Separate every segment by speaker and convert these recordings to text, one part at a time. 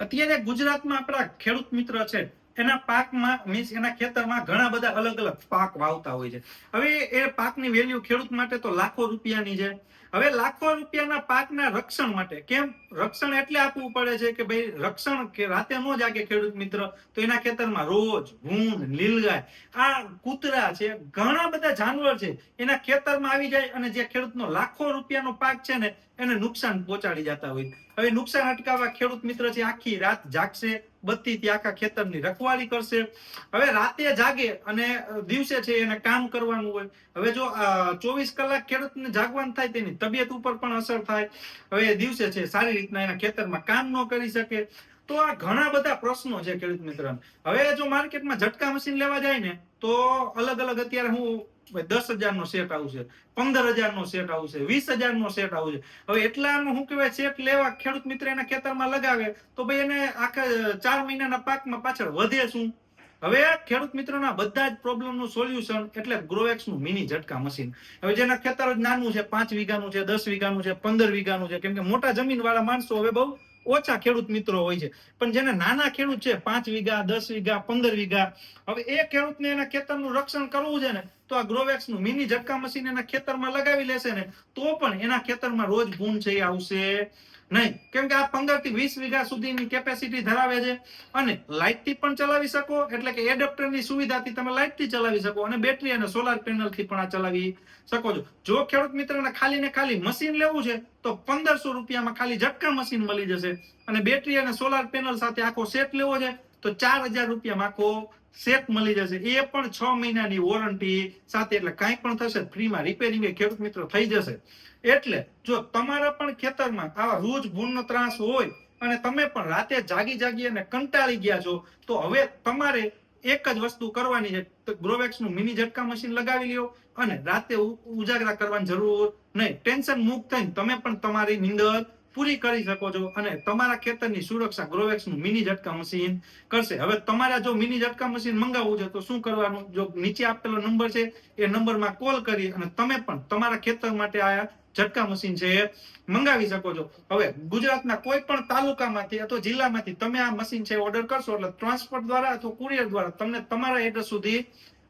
Speaker 1: અત્યારે ગુજરાતમાં આપણા ખેડૂત મિત્ર છે, એના પાકમાં મીન્સ એના ખેતરમાં ઘણા બધા અલગ અલગ પાક વાવતા હોય છે. હવે એ પાકની વેલ્યુ ખેડૂત માટે તો લાખો રૂપિયાની છે. હવે લાખો રૂપિયાના પાકના રક્ષણ માટે કેમ? રક્ષણ એટલે આપવું પડે છે કે ભાઈ રક્ષણ કે રાતે ન જાગે ખેડૂત મિત્ર, તો એના ખેતરમાં રોજ ભૂંડ લીલગાય આ કૂતરા છે, ઘણા બધા જાનવર છે, એના ખેતરમાં આવી જાય અને જે ખેડૂતનો લાખો રૂપિયાનો પાક છે ને, એને નુકસાન પહોંચાડી જતા હોય. હવે નુકસાન અટકાવવા ખેડૂત મિત્ર છે, આખી રાત જાગશે, બત્તીથી આખા ખેતરની રખવાળી કરશે. હવે રાતે જાગે અને દિવસે છે એને કામ કરવાનું હોય. હવે જો ચોવીસ કલાક ખેડૂતને જાગવાનું થાય તેની તબિયત ઉપર પણ અસર થાય. હવે દિવસે છે સારી રીતના એના ખેતરમાં કામ ન કરી શકે. તો આ ઘણા બધા પ્રશ્નો છે, ખેડૂત મિત્ર હવે જો માર્કેટમાં ઝટકા મશીન લેવા જાય ને, તો અલગ અલગ અત્યારે હું દસ હજાર નો સેટ આવશે પંદર હજાર નો સેટ આવશે વીસ હજાર નો સેટ આવશે હવે એટલાનું શું કહેવાય સેટ લેવા ખેડૂત મિત્ર એના ખેતરમાં લગાવે, તો ભાઈ એને આખા ચાર મહિનાના પાકમાં પાછળ વધે શું? હવે ખેડૂત મિત્રોના બધા જ પ્રોબ્લેમનું સોલ્યુશન એટલે ગ્રોવેક્સનું મિની ઝટકા મશીન. હવે જેના ખેતર નાનું છે, પાંચ વીઘાનું છે, દસ વીઘાનું છે, પંદર વીઘાનું છે, કેમ કે મોટા જમીન વાળા માણસો હવે બહુ ઓછા ખેડૂત મિત્રો હોય છે. પણ જેને નાના ખેડૂત છે, પાંચ વીઘા, દસ વીઘા, પંદર વીઘા, હવે એ ખેડૂતને એના ખેતરનું રક્ષણ કરવું છે ને તો આ ગ્રોવેક્સનું મિની ઝટકા મશીન એના ખેતરમાં લગાવી લેશે ને, તો પણ એના ખેતરમાં રોજ ભૂંડ છે આવશે નહીં. કેમ કે આ પંદરથી વીસ વીઘા સુધીની કેપેસિટી ધરાવે છે અને લાઇટથી પણ ચલાવી શકો, એટલે કે એડપ્ટરની સુવિધાથી તમે લાઇટથી ચલાવી શકો અને બેટરી અને સોલાર પેનલથી પણ આ ચલાવી શકો છો. જો ખેડૂત મિત્રને ખાલી ને ખાલી મશીન લેવું છે, તો પંદરસો રૂપિયામાં ખાલી ઝટકા મશીન મળી જશે અને બેટરી અને સોલાર પેનલ સાથે આખો સેટ લેવો છે, તો ચાર હજાર રૂપિયામાં આખો સેટ મળી જશે. એ પણ છ મહિનાની વોરંટી સાથે એટલે કાંઈ પણ થશે ફ્રીમાં રિપેરિંગ એ ખેડૂત મિત્રો થઈ જશે. એટલે જો તમારા પણ ખેતરમાં આવા રોજ ભૂનનો ત્રાસ હોય અને તમે પણ રાતે જાગી જાગી અને કંટાળી ગયા છો, તો હવે તમારે એક જ વસ્તુ કરવાની છે. ગ્રોવેક્સનું મિની ઝટકા મશીન લગાવી લ્યો અને રાતે ઉજાગરા કરવાની જરૂર નહીં. ટેન્શન મુક્ત થઈને તમે પણ તમારી નીંદર પૂરી કરી શકો છો અને તમારા ખેતરની સુરક્ષા ગ્રોવેક્સનું મિની ઝટકા મશીન કરશે. હવે તમારે જો મિની ઝટકા મશીન મંગાવવું છે, તો શું કરવાનું? જો નીચે આપેલો નંબર છે, એ નંબરમાં કોલ કરી અને તમે પણ તમારા ખેતર માટે આ ઝટકા મશીન છે એ મંગાવી શકો છો. હવે ગુજરાતના કોઈ પણ તાલુકામાંથી અથવા જિલ્લામાંથી તમે આ મશીન છે ઓર્ડર કરશો, એટલે ટ્રાન્સપોર્ટ દ્વારા અથવા કુરિયર દ્વારા તમને તમારા એડ્રેસ સુધી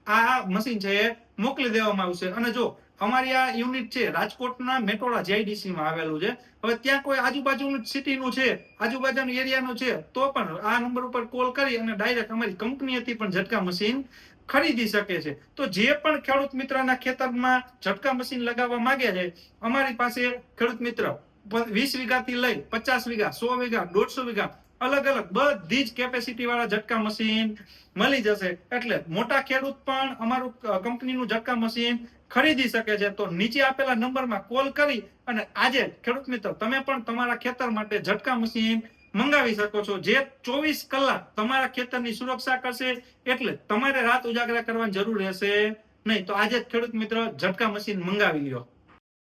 Speaker 1: આ મશીન છે એ મોકલી દેવામાં આવશે. અને જો અમારી આ યુનિટ છે, રાજકોટના મેટોડા JIDC માં આવેલું છે. હવે ત્યાં કોઈ આજુબાજુનું સિટીનું છે, આજુબાજુનું એરિયાનું છે, તો પણ આ નંબર ઉપર કોલ કરી અને ડાયરેક્ટ અમારી કંપનીથી પણ ઝટકા મશીન ખરીદી શકે છે. તો જે પણ ખેડૂત મિત્રના ખેતરમાં ઝટકા મશીન લગાવવા માંગે છે, અમારી પાસે ખેડૂત મિત્ર વીસ વીઘાથી લઈ પચાસ વીઘા, સો વીઘા, દોઢસો વીઘા અલગ અલગ બધી જ કેપેસિટી વાળા ઝટકા મશીન મળી જશે. એટલે મોટા ખેડૂત પણ અમારું કંપનીનું ઝટકા મશીન ખરીદી શકે છે. તો નીચે આપેલા નંબરમાં કોલ કરી અને આજે ખેડૂત મિત્ર, તમે પણ તમારા ખેતર માટે ઝટકા મશીન મંગાવી શકો છો. જે ચોવીસ કલાક તમારા ખેતરની સુરક્ષા કરશે. એટલે તમારે રાત ઉજાગરા કરવાની જરૂર રહેશે નહીં. તો આજે ખેડૂત મિત્ર, ઝટકા મશીન મંગાવી લ્યો.